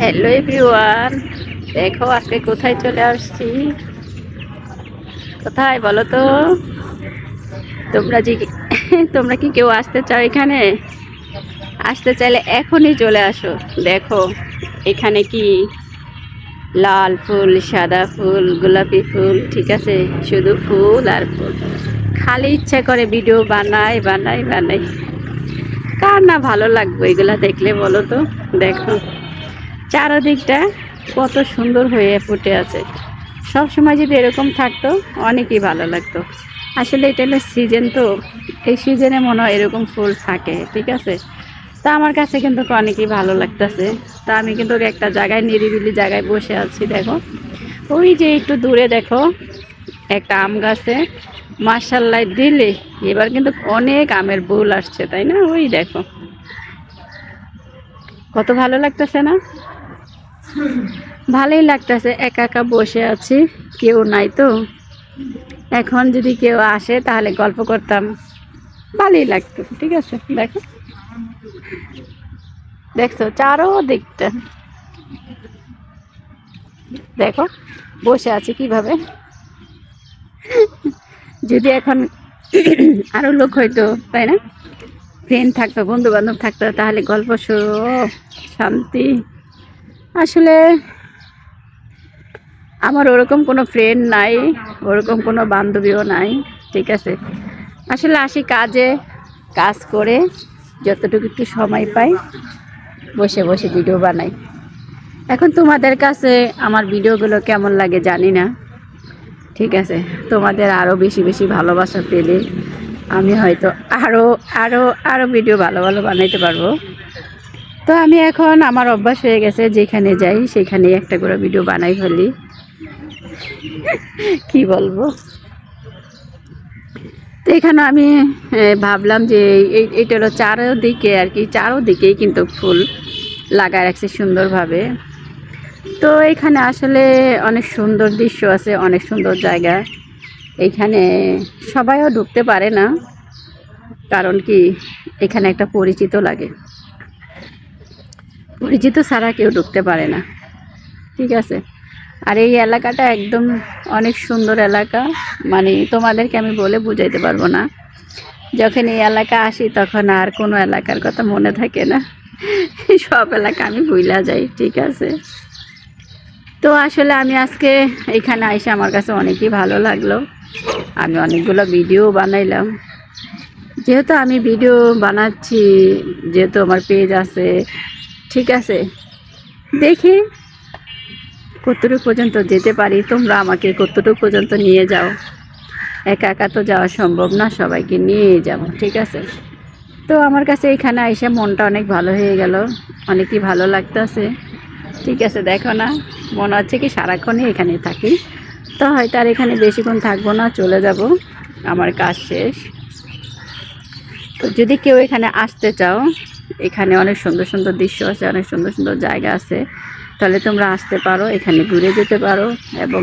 Hello everyone দেখো, আজকে কোথায় চলে আসছি? কোথায় বলো তো? তোমরা যে তোমরা কি কেউ আসতে চাও এখানে? আসতে চাইলে এখনই চলে আসো। দেখো, এখানে কি? লাল ফুল, সাদা ফুল, গোলাপি ফুল, ঠিক আছে? শুধু ফুল আর ফুল। খালি ইচ্ছা করে ভিডিও বানাই বানাই বানাই। কার না ভালো লাগবে এগুলা দেখলে বলো তো? দেখো। চারদিকটা কত সুন্দর হয়ে ফুটে আছে। সব সময় যদি এরকম থাকতো, অনেকই ভালো লাগতো। আসলে এটা হলো সিজন তো। এই সিজনে মনে হয় এরকম ফুল থাকে, ঠিক আছে? তা আমার কাছে কিন্তু অনেকই ভালো লাগতেছে। তা আমি কিন্তু একটা জায়গায়, নিরিবিলি জায়গায় বসে আছি, দেখো। ওই যে একটু দূরে দেখো, একটা আম গাছে। মার্শাল্লাই দিলে, এবার কিন্তু অনেক আমের বুল আসছে, তাই না? ওই দেখো। কত ভালো লাগতেছে না? ভালোই লাগতেছে, একা একা বসে আছি, কেউ নাই তো। এখন যদি কেউ আসে, তাহলে গল্প করতাম। ভালোই লাগতো, ঠিক আছে, দেখো। দেখছ, চারো দিকটা। দেখো, বসে আছি কীভাবে। যদি এখন আরও লোক হইতো তাই না? ফ্রেন্ড থাকতো বন্ধু বান্ধব থাকতো, তাহলে গল্প শুরু, শান্তি। আসলে আমার ওরকম কোনো ফ্রেন্ড নাই, ওরকম কোনো বান্ধবীও নাই, ঠিক আছে? আসলে আসি কাজে, কাজ করে যতটুকু একটু সময় পাই, বসে বসে ভিডিও বানাই। এখন তোমাদের কাছে আমার ভিডিওগুলো কেমন লাগে জানি না, ঠিক আছে? তোমাদের আরও বেশি বেশি ভালোবাসা পেলে আমি হয়তো আরও আরও আরও ভিডিও ভালো ভালো বানাইতে পারব। তো আমি এখন আমার অভ্যাস হয়ে গেছে, যেখানে যাই সেখানে একটা করে ভিডিও বানাই ফেলি। কি বলব? তো এখানে আমি ভাবলাম যে এটা হলো চারোদিকে আর কি, চারোদিকেই কিন্তু ফুল লাগায় রাখছে সুন্দরভাবে। তো এখানে আসলে অনেক সুন্দর দৃশ্য আছে, অনেক সুন্দর জায়গা। এইখানে সবাইও ঢুকতে পারে না, কারণ কি এখানে একটা পরিচিত লাগে। পরিচিত ছাড়া কেউ ঢুকতে পারে না। ঠিক আছে? আর এই এলাকাটা একদম অনেক সুন্দর এলাকা। মানে তোমাদেরকে আমি বলে বুঝাইতে পারব না। যখন এই এলাকা আসি তখন আর কোনো এলাকার কথা মনে থাকে না। সব এলাকা আমি ভুলা যাই, ঠিক আছে? তো আসলে আমি আজকে এখানে আইসে আমার কাছে অনেকই ভালো লাগল। আমি অনেকগুলো ভিডিও বানাইলাম। যেহেতু আমি ভিডিও বানাচ্ছি, যেহেতু আমার পেজ আছে ঠিক আছে। দেখি কতটুকু পর্যন্ত যেতে পারি। তোমরা আমাকে কতটুকু পর্যন্ত নিয়ে যাও। একা একা তো যাওয়া সম্ভব না, সবাইকে নিয়ে যাব, ঠিক আছে? তো আমার কাছে এখানে এসে মনটা অনেক ভালো হয়ে গেল। অনেকই ভালো লাগতেছে। ঠিক আছে, দেখো না, মনে হচ্ছে কি সারাক্ষণই এখানে থাকি। তো হয়তো আর এখানে বেশিক্ষণ থাকব না, চলে যাব। আমার কাজ শেষ। তো যদি কেউ এখানে আসতে চাও এখানে অনেক সুন্দর সুন্দর দৃশ্য আছে, অনেক সুন্দর সুন্দর জায়গা আছে। তাহলে তোমরা আসতে পারো, এখানে ঘুরে যেতে পারো এবং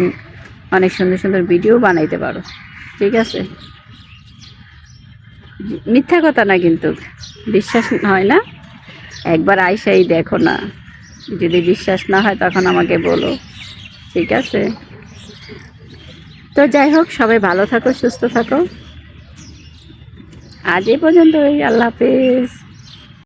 অনেক সুন্দর সুন্দর ভিডিও বানাইতে পারো। ঠিক আছে? মিথ্যা কথা না কিন্তু, বিশ্বাস হয় না? একবার আইসাই দেখো না, যদি বিশ্বাস না হয় তখন আমাকে বলো। ঠিক আছে? তো যাই হোক, সবাই ভালো থাকো, সুস্থ থাকো। আজ এই পর্যন্ত আল্লাহ হাফেজ।